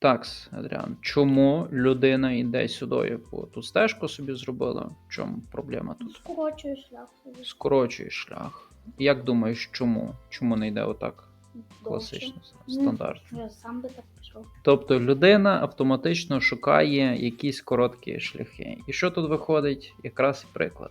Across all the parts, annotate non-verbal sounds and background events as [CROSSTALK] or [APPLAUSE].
Так, Адріан, чому людина йде сюди по ту стежку собі зробила? В чому проблема тут? Скорочую шлях собі. Скорочує шлях. Як думаєш, чому? Чому не йде отак? Класично, Ну, стандартно. Я сам би так пішов. Тобто людина автоматично шукає якісь короткі шляхи. І що тут виходить? Якраз приклад.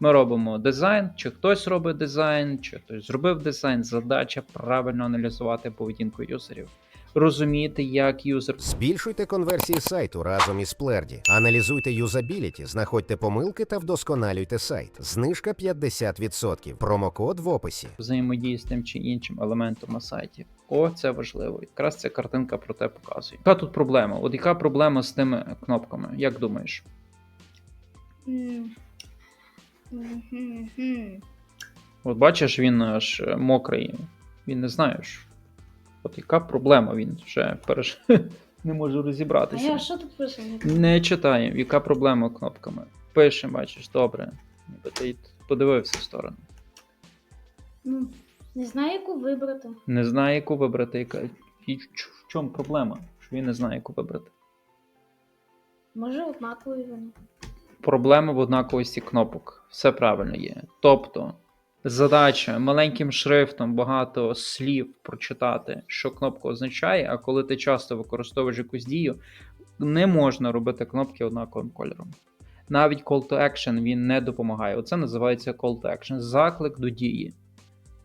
Ми робимо дизайн, чи хтось робить дизайн, чи хтось зробив дизайн. Задача правильно аналізувати поведінку юзерів, розуміти, як юзер Збільшуйте конверсії сайту разом із Плерді. Аналізуйте юзабіліті, знаходьте помилки та вдосконалюйте сайт. Знижка 50%. Промокод в описі. взаємодіє з тим чи іншим елементом на сайті. О, це важливо. Якраз ця картинка про те показує. Яка тут проблема? От яка проблема з тими кнопками? Як думаєш? От бачиш, він аж мокрий. Він не знаєш. От яка проблема, він вже переш... [LAUGHS] не може А розібратися. я що тут пишу? Не читаємо, яка проблема кнопками. Пишемо, бачиш, добре. Ніби ти подивився в сторону. Ну, не знаю, яку вибрати. Не знає, яку вибрати. Яка... І в чому проблема? Що він не знає, яку вибрати. Може, однакові вони. Проблема в однаковості кнопок. Все правильно є. Тобто, задача маленьким шрифтом багато слів прочитати, що кнопка означає, а коли ти часто використовуєш якусь дію, не можна робити кнопки однаковим кольором. Навіть call to action він не допомагає. Оце називається call to action. Заклик до дії.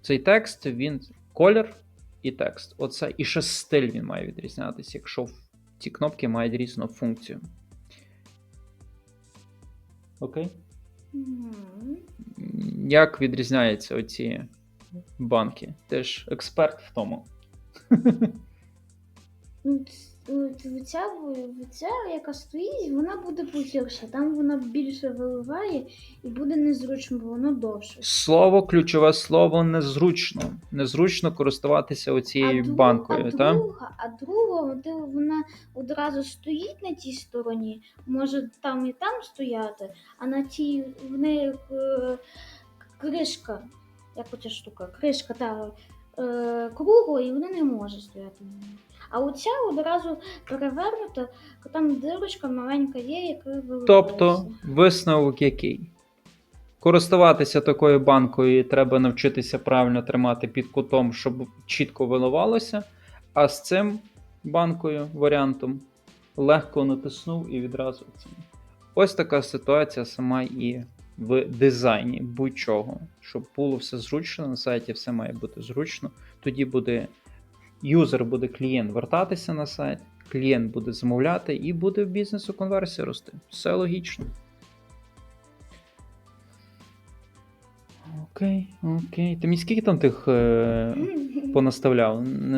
Цей текст, він колір і текст. Оце і ще стиль він має відрізнятися, якщо ці кнопки мають різну функцію. Окей? Як відрізняються оці банки? Ти ж експерт в тому. [LAUGHS] Ця, ця, яка стоїть, вона буде похилша. Там вона більше виливає і буде незручно, бо воно довше. Слово, ключове слово незручно. Незручно користуватися оцією друг- банкою, а так? друга, а друга, де вона одразу стоїть на тій стороні, може там і там стояти, а на тій в неї е, кришка, як оця штука, кришка та е, кругла, і вона не може стояти на ній. А оця одразу перевернута, там дирочка маленька є, яка виливається. Тобто, висновок який? Користуватися такою банкою треба навчитися правильно тримати під кутом, щоб чітко виливалося. А з цим банкою варіантом легко натиснув і відразу. Ось така ситуація сама і в дизайні будь-чого. Щоб було все зручно на сайті, все має бути зручно. Тоді буде юзер, буде клієнт вертатися на сайт, клієнт буде замовляти і буде в бізнесу конверсія рости. Все логічно. Окей, окей. Ти мені скільки там тих е, понаставляв?